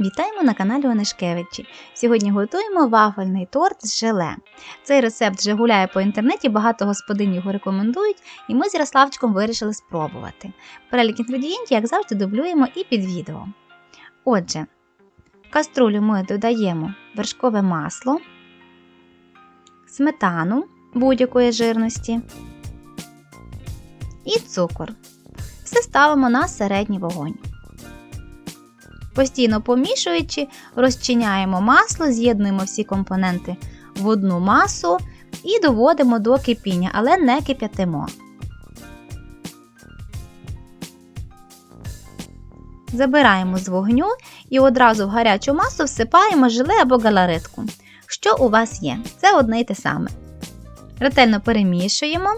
Вітаємо на каналі Онишкевичі. Сьогодні готуємо вафельний торт з желе. Цей рецепт вже гуляє по інтернеті, багато господинь його рекомендують, і ми з Ярославчиком вирішили спробувати. Перелік інгредієнтів, як завжди, дублюємо і під відео. Отже, в каструлю ми додаємо вершкове масло, сметану будь-якої жирності і цукор. Все ставимо на середній вогонь. Постійно помішуючи, розчиняємо масло, з'єднуємо всі компоненти в одну масу і доводимо до кипіння, але не кип'ятимо. Забираємо з вогню і одразу в гарячу масу всипаємо желе або галаретку. Що у вас є? Це одне й те саме. Ретельно перемішуємо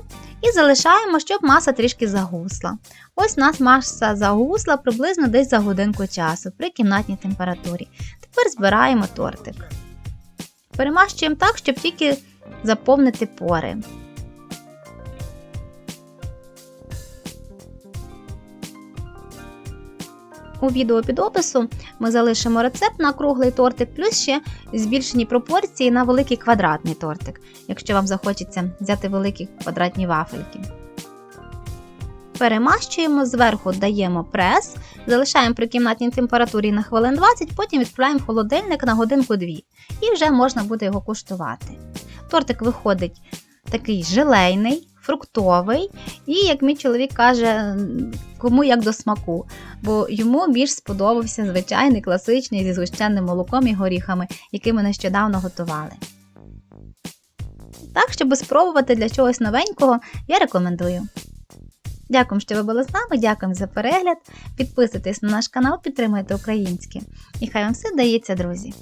і залишаємо, щоб маса трішки загусла. Ось у нас маса загусла приблизно десь за годинку часу при кімнатній температурі. Тепер збираємо тортик. Перемащуємо так, щоб тільки заповнити пори. У відео під опису ми залишимо рецепт на круглий тортик, плюс ще збільшені пропорції на великий квадратний тортик, якщо вам захочеться взяти великі квадратні вафельки. Перемащуємо, зверху даємо прес, залишаємо при кімнатній температурі на хвилин 20, потім відправляємо в холодильник на годинку-дві. І вже можна буде його куштувати. Тортик виходить такий желейний, фруктовий, і, як мій чоловік каже, кому як до смаку, бо йому більш сподобався звичайний класичний зі згущеним молоком і горіхами, який ми нещодавно готували. Так, щоб спробувати для чогось новенького, я рекомендую. Дякую, що ви були з нами, дякуємо за перегляд. Підписуйтесь на наш канал, підтримуйте українське. І хай вам все вдається, друзі!